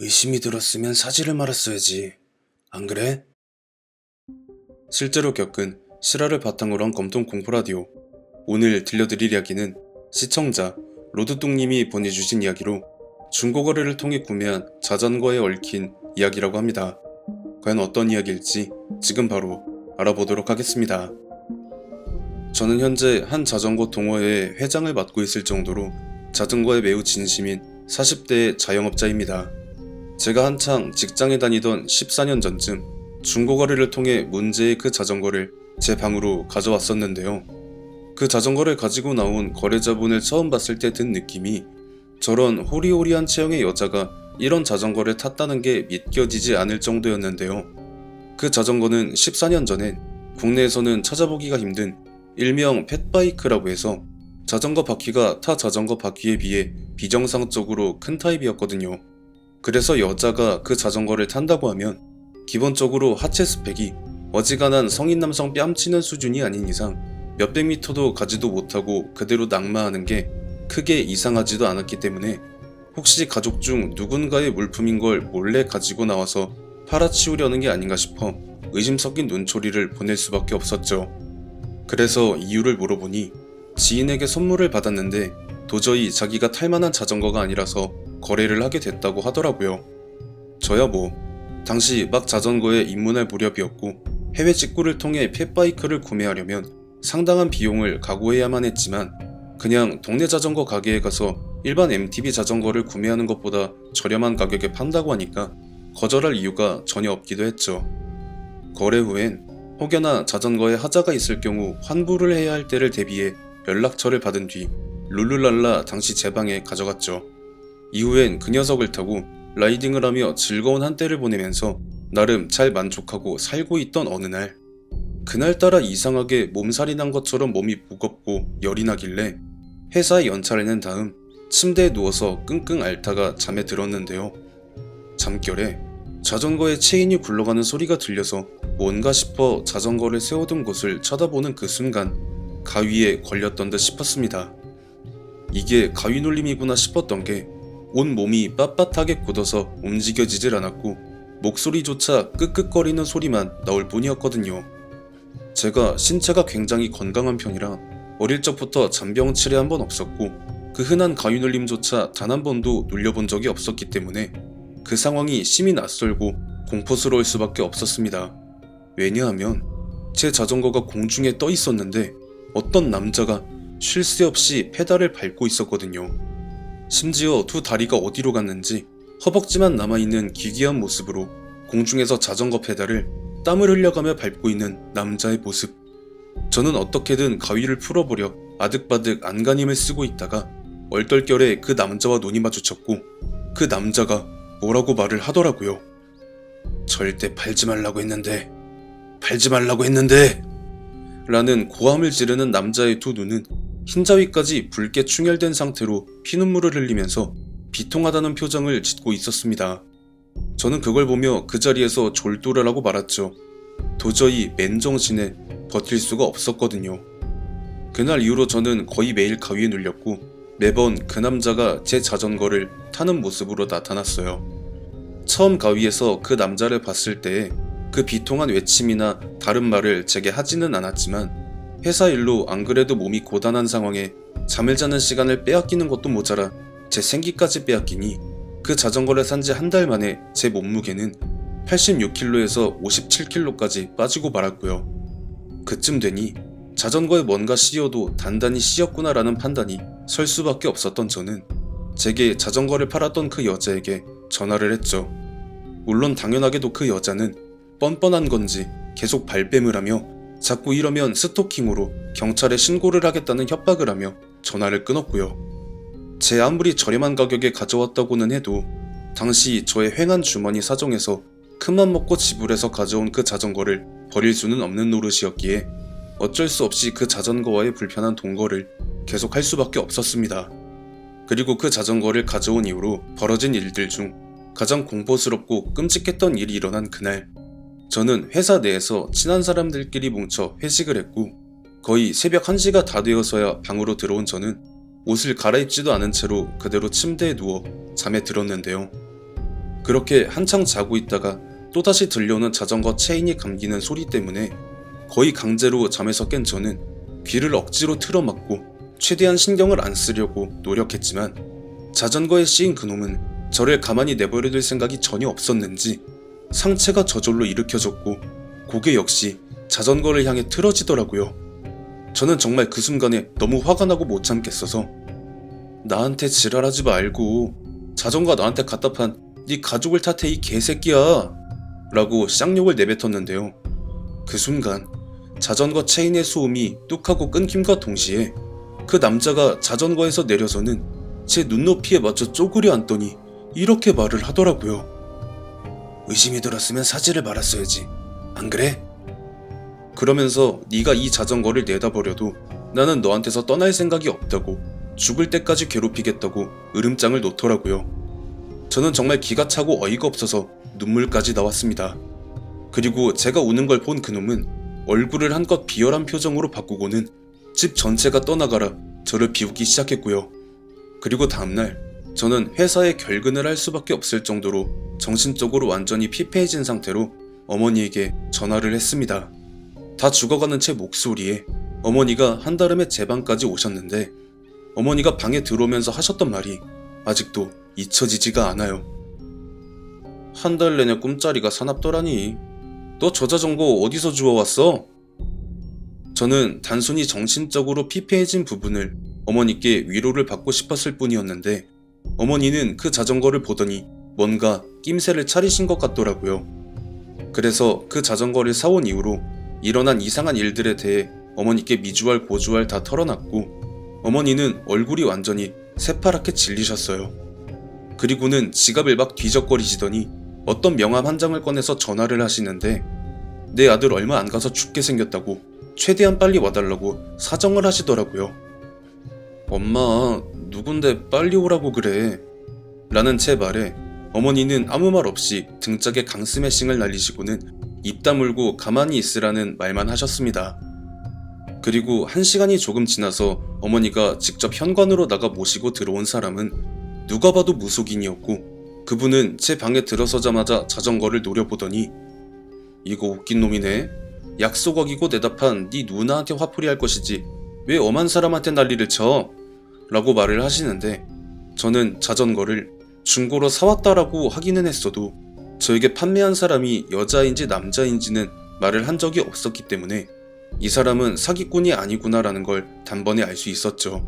의심이 들었으면 사지를 말았어야지. 안 그래? 실제로 겪은 실화를 바탕으로 한 검통 공포 라디오. 오늘 들려드릴 이야기는 시청자 로드똥님이 보내주신 이야기로 중고거래를 통해 구매한 자전거에 얽힌 이야기라고 합니다. 과연 어떤 이야기일지 지금 바로 알아보도록 하겠습니다. 저는 현재 한 자전거 동호회의 회장을 맡고 있을 정도로 자전거에 매우 진심인 40대의 자영업자입니다. 제가 한창 직장에 다니던 14년 전쯤 중고거래를 통해 문제의 그 자전거를 제 방으로 가져왔었는데요. 그 자전거를 가지고 나온 거래자분을 처음 봤을 때 든 느낌이 저런 호리호리한 체형의 여자가 이런 자전거를 탔다는 게 믿겨지지 않을 정도였는데요. 그 자전거는 14년 전엔 국내에서는 찾아보기가 힘든 일명 펫바이크라고 해서 자전거 바퀴가 타 자전거 바퀴에 비해 비정상적으로 큰 타입이었거든요. 그래서 여자가 그 자전거를 탄다고 하면 기본적으로 하체 스펙이 어지간한 성인 남성 뺨치는 수준이 아닌 이상 몇백 미터도 가지도 못하고 그대로 낙마하는 게 크게 이상하지도 않았기 때문에 혹시 가족 중 누군가의 물품인 걸 몰래 가지고 나와서 팔아치우려는 게 아닌가 싶어 의심 섞인 눈초리를 보낼 수밖에 없었죠. 그래서 이유를 물어보니 지인에게 선물을 받았는데 도저히 자기가 탈 만한 자전거가 아니라서 거래를 하게 됐다고 하더라고요. 저야 뭐 당시 막 자전거에 입문할 무렵이었고 해외 직구를 통해 펫바이크를 구매하려면 상당한 비용을 각오해야만 했지만 그냥 동네 자전거 가게에 가서 일반 MTB 자전거를 구매하는 것보다 저렴한 가격에 판다고 하니까 거절할 이유가 전혀 없기도 했죠. 거래 후엔 혹여나 자전거에 하자가 있을 경우 환불을 해야 할 때를 대비해 연락처를 받은 뒤 룰루랄라 당시 제 방에 가져갔죠. 이후엔 그 녀석을 타고 라이딩을 하며 즐거운 한때를 보내면서 나름 잘 만족하고 살고 있던 어느 날 그날따라 이상하게 몸살이 난 것처럼 몸이 무겁고 열이 나길래 회사에 연차를 낸 다음 침대에 누워서 끙끙 앓다가 잠에 들었는데요. 잠결에 자전거에 체인이 굴러가는 소리가 들려서 뭔가 싶어 자전거를 세워둔 곳을 쳐다보는 그 순간 가위에 걸렸던 듯 싶었습니다. 이게 가위 눌림이구나 싶었던 게 온 몸이 빳빳하게 굳어서 움직여지질 않았고 목소리조차 끄끄거리는 소리만 나올 뿐이었거든요. 제가 신체가 굉장히 건강한 편이라 어릴 적부터 잔병 치레 한 번 없었고 그 흔한 가위 눌림조차 단 한 번도 눌려본 적이 없었기 때문에 그 상황이 심히 낯설고 공포스러울 수밖에 없었습니다. 왜냐하면 제 자전거가 공중에 떠 있었는데 어떤 남자가 쉴 새 없이 페달을 밟고 있었거든요. 심지어 두 다리가 어디로 갔는지 허벅지만 남아있는 기괴한 모습으로 공중에서 자전거 페달을 땀을 흘려가며 밟고 있는 남자의 모습. 저는 어떻게든 가위를 풀어보려 아득바득 안간힘을 쓰고 있다가 얼떨결에 그 남자와 눈이 마주쳤고 그 남자가 뭐라고 말을 하더라고요. 절대 팔지 말라고 했는데, 팔지 말라고 했는데, 라는 고함을 지르는 남자의 두 눈은 흰자위까지 붉게 충혈된 상태로 피눈물을 흘리면서 비통하다는 표정을 짓고 있었습니다. 저는 그걸 보며 그 자리에서 졸도를 하고 말았죠. 도저히 맨정신에 버틸 수가 없었거든요. 그날 이후로 저는 거의 매일 가위에 눌렸고 매번 그 남자가 제 자전거를 타는 모습으로 나타났어요. 처음 가위에서 그 남자를 봤을 때에 그 비통한 외침이나 다른 말을 제게 하지는 않았지만 회사 일로 안 그래도 몸이 고단한 상황에 잠을 자는 시간을 빼앗기는 것도 모자라 제 생기까지 빼앗기니 그 자전거를 산 지 한 달 만에 제 몸무게는 86kg에서 57kg까지 빠지고 말았고요. 그쯤 되니 자전거에 뭔가 씌어도 단단히 씌었구나라는 판단이 설 수밖에 없었던 저는 제게 자전거를 팔았던 그 여자에게 전화를 했죠. 물론 당연하게도 그 여자는 뻔뻔한 건지 계속 발뺌을 하며 자꾸 이러면 스토킹으로 경찰에 신고를 하겠다는 협박을 하며 전화를 끊었고요. 제 아무리 저렴한 가격에 가져왔다고는 해도 당시 저의 횡한 주머니 사정에서 큰맘 먹고 지불해서 가져온 그 자전거를 버릴 수는 없는 노릇이었기에 어쩔 수 없이 그 자전거와의 불편한 동거를 계속 할 수밖에 없었습니다. 그리고 그 자전거를 가져온 이후로 벌어진 일들 중 가장 공포스럽고 끔찍했던 일이 일어난 그날 저는 회사 내에서 친한 사람들끼리 뭉쳐 회식을 했고 거의 새벽 1시가 다 되어서야 방으로 들어온 저는 옷을 갈아입지도 않은 채로 그대로 침대에 누워 잠에 들었는데요. 그렇게 한창 자고 있다가 또다시 들려오는 자전거 체인이 감기는 소리 때문에 거의 강제로 잠에서 깬 저는 귀를 억지로 틀어막고 최대한 신경을 안 쓰려고 노력했지만 자전거에 씌인 그놈은 저를 가만히 내버려둘 생각이 전혀 없었는지 상체가 저절로 일으켜졌고 고개 역시 자전거를 향해 틀어지더라고요. 저는 정말 그 순간에 너무 화가 나고 못 참겠어서 나한테 지랄하지 말고 자전거 나한테 갖다 판 네 가족을 탓해 이 개새끼야 라고 쌍욕을 내뱉었는데요. 그 순간 자전거 체인의 소음이 뚝하고 끊김과 동시에 그 남자가 자전거에서 내려서는 제 눈높이에 맞춰 쪼그려 앉더니 이렇게 말을 하더라고요. 의심이 들었으면 사지를 말았어야지. 안 그래? 그러면서 네가 이 자전거를 내다버려도 나는 너한테서 떠날 생각이 없다고 죽을 때까지 괴롭히겠다고 으름장을 놓더라고요. 저는 정말 기가 차고 어이가 없어서 눈물까지 나왔습니다. 그리고 제가 우는 걸 본 그놈은 얼굴을 한껏 비열한 표정으로 바꾸고는 집 전체가 떠나가라 저를 비웃기 시작했고요. 그리고 다음날 저는 회사에 결근을 할 수밖에 없을 정도로 정신적으로 완전히 피폐해진 상태로 어머니에게 전화를 했습니다. 다 죽어가는 제 목소리에 어머니가 한달음에 제 방까지 오셨는데 어머니가 방에 들어오면서 하셨던 말이 아직도 잊혀지지가 않아요. 한 달 내내 꿈자리가 사납더라니. 너 저자전거 어디서 주워왔어? 저는 단순히 정신적으로 피폐해진 부분을 어머니께 위로를 받고 싶었을 뿐이었는데 어머니는 그 자전거를 보더니 뭔가 낌새를 차리신 것 같더라고요. 그래서 그 자전거를 사온 이후로 일어난 이상한 일들에 대해 어머니께 미주알 고주알 다 털어놨고 어머니는 얼굴이 완전히 새파랗게 질리셨어요. 그리고는 지갑을 막 뒤적거리시더니 어떤 명함 한 장을 꺼내서 전화를 하시는데 내 아들 얼마 안 가서 죽게 생겼다고 최대한 빨리 와달라고 사정을 하시더라고요. 엄마, 누군데 빨리 오라고 그래? 라는 제 말에 어머니는 아무 말 없이 등짝에 강스매싱을 날리시고는 입 다물고 가만히 있으라는 말만 하셨습니다. 그리고 한 시간이 조금 지나서 어머니가 직접 현관으로 나가 모시고 들어온 사람은 누가 봐도 무속인이었고 그분은 제 방에 들어서자마자 자전거를 노려보더니 이거 웃긴 놈이네. 약속 어기고 대답한 네 누나한테 화풀이 할 것이지 왜 엄한 사람한테 난리를 쳐? 라고 말을 하시는데 저는 자전거를 중고로 사왔다라고 하기는 했어도 저에게 판매한 사람이 여자인지 남자인지는 말을 한 적이 없었기 때문에 이 사람은 사기꾼이 아니구나라는 걸 단번에 알 수 있었죠.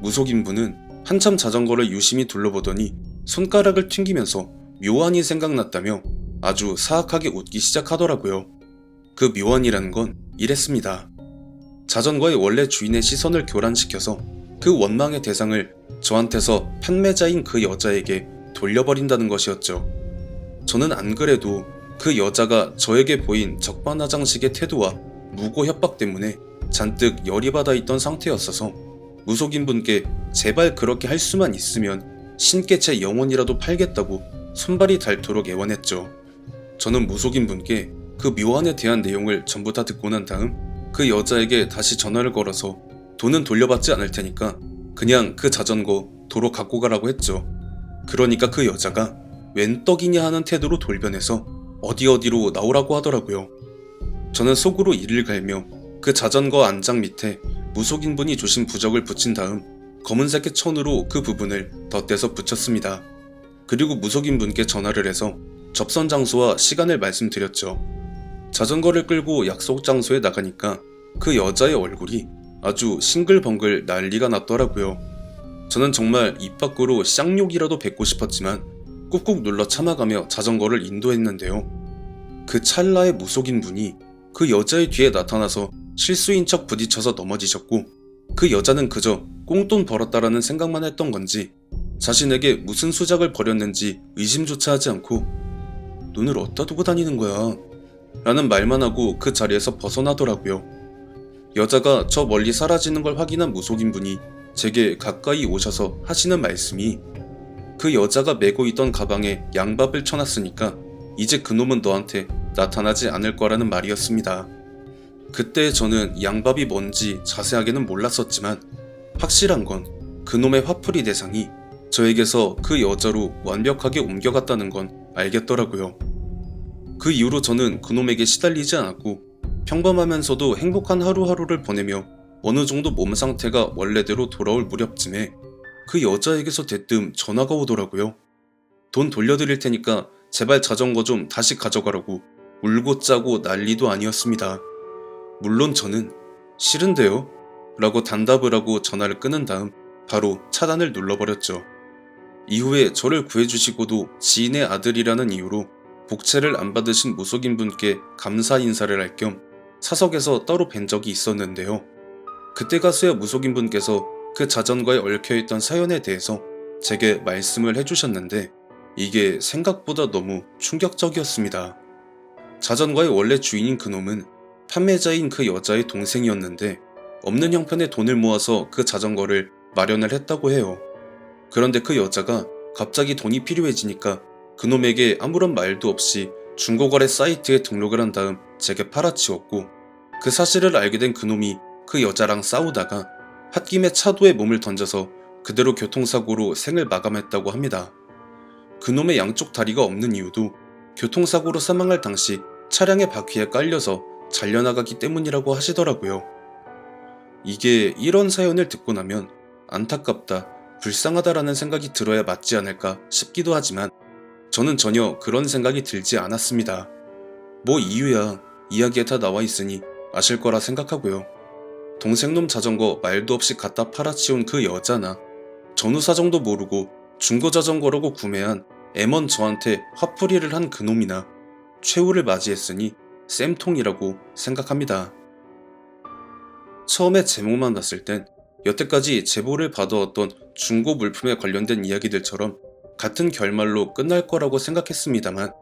무속인분은 한참 자전거를 유심히 둘러보더니 손가락을 튕기면서 묘안이 생각났다며 아주 사악하게 웃기 시작하더라고요. 그 묘안이라는 건 이랬습니다. 자전거의 원래 주인의 시선을 교란시켜서 그 원망의 대상을 저한테서 판매자인 그 여자에게 돌려버린다는 것이었죠. 저는 안 그래도 그 여자가 저에게 보인 적반하장식의 태도와 무고 협박 때문에 잔뜩 열이 받아 있던 상태였어서 무속인 분께 제발 그렇게 할 수만 있으면 신께 제 영혼이라도 팔겠다고 손발이 닳도록 애원했죠. 저는 무속인 분께 그 묘안에 대한 내용을 전부 다 듣고 난 다음 그 여자에게 다시 전화를 걸어서 돈은 돌려받지 않을 테니까 그냥 그 자전거 도로 갖고 가라고 했죠. 그러니까 그 여자가 웬 떡이냐 하는 태도로 돌변해서 어디 어디로 나오라고 하더라고요. 저는 속으로 이를 갈며 그 자전거 안장 밑에 무속인분이 주신 부적을 붙인 다음 검은색의 천으로 그 부분을 덧대서 붙였습니다. 그리고 무속인분께 전화를 해서 접선 장소와 시간을 말씀드렸죠. 자전거를 끌고 약속 장소에 나가니까 그 여자의 얼굴이 아주 싱글벙글 난리가 났더라고요. 저는 정말 입 밖으로 쌍욕이라도 뱉고 싶었지만 꾹꾹 눌러 참아가며 자전거를 인도했는데요. 그 찰나의 무속인 분이 그 여자의 뒤에 나타나서 실수인 척 부딪혀서 넘어지셨고 그 여자는 그저 꽁돈 벌었다라는 생각만 했던 건지 자신에게 무슨 수작을 벌였는지 의심조차 하지 않고 눈을 어디다 두고 다니는 거야 라는 말만 하고 그 자리에서 벗어나더라고요. 여자가 저 멀리 사라지는 걸 확인한 무속인 분이 제게 가까이 오셔서 하시는 말씀이 그 여자가 메고 있던 가방에 양밥을 쳐놨으니까 이제 그놈은 너한테 나타나지 않을 거라는 말이었습니다. 그때 저는 양밥이 뭔지 자세하게는 몰랐었지만 확실한 건 그놈의 화풀이 대상이 저에게서 그 여자로 완벽하게 옮겨갔다는 건 알겠더라고요. 그 이후로 저는 그놈에게 시달리지 않았고 평범하면서도 행복한 하루하루를 보내며 어느 정도 몸 상태가 원래대로 돌아올 무렵쯤에 그 여자에게서 대뜸 전화가 오더라고요. 돈 돌려드릴 테니까 제발 자전거 좀 다시 가져가라고 울고 짜고 난리도 아니었습니다. 물론 저는 싫은데요? 라고 단답을 하고 전화를 끊은 다음 바로 차단을 눌러버렸죠. 이후에 저를 구해주시고도 지인의 아들이라는 이유로 복채를 안 받으신 무속인 분께 감사 인사를 할 겸 사석에서 따로 뵌 적이 있었는데요. 그때 가서야 무속인 분께서 그 자전거에 얽혀있던 사연에 대해서 제게 말씀을 해주셨는데 이게 생각보다 너무 충격적이었습니다. 자전거의 원래 주인인 그놈은 판매자인 그 여자의 동생이었는데 없는 형편에 돈을 모아서 그 자전거를 마련을 했다고 해요. 그런데 그 여자가 갑자기 돈이 필요해지니까 그놈에게 아무런 말도 없이 중고거래 사이트에 등록을 한 다음 제게 팔아치웠고 그 사실을 알게 된 그놈이 그 여자랑 싸우다가 홧김에 차도에 몸을 던져서 그대로 교통사고로 생을 마감했다고 합니다. 그놈의 양쪽 다리가 없는 이유도 교통사고로 사망할 당시 차량의 바퀴에 깔려서 잘려나가기 때문이라고 하시더라고요. 이게 이런 사연을 듣고 나면 안타깝다, 불쌍하다라는 생각이 들어야 맞지 않을까 싶기도 하지만 저는 전혀 그런 생각이 들지 않았습니다. 뭐 이유야 이야기에 다 나와 있으니 아실 거라 생각하고요. 동생놈 자전거 말도 없이 갖다 팔아치운 그 여자나 전후 사정도 모르고 중고 자전거라고 구매한 M1 저한테 화풀이를 한 그놈이나 최후를 맞이했으니 쌤통이라고 생각합니다. 처음에 제목만 봤을 땐 여태까지 제보를 받아왔던 중고 물품에 관련된 이야기들처럼 같은 결말로 끝날 거라고 생각했습니다만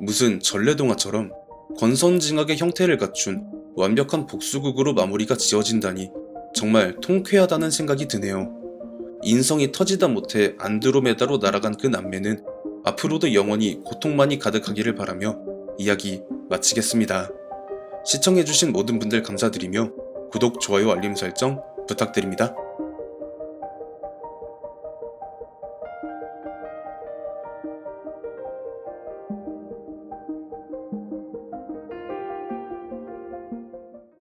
무슨 전래동화처럼 권선징악의 형태를 갖춘 완벽한 복수극으로 마무리가 지어진다니 정말 통쾌하다는 생각이 드네요. 인성이 터지다 못해 안드로메다로 날아간 그 남매는 앞으로도 영원히 고통만이 가득하기를 바라며 이야기 마치겠습니다. 시청해주신 모든 분들 감사드리며 구독, 좋아요, 알림 설정 부탁드립니다.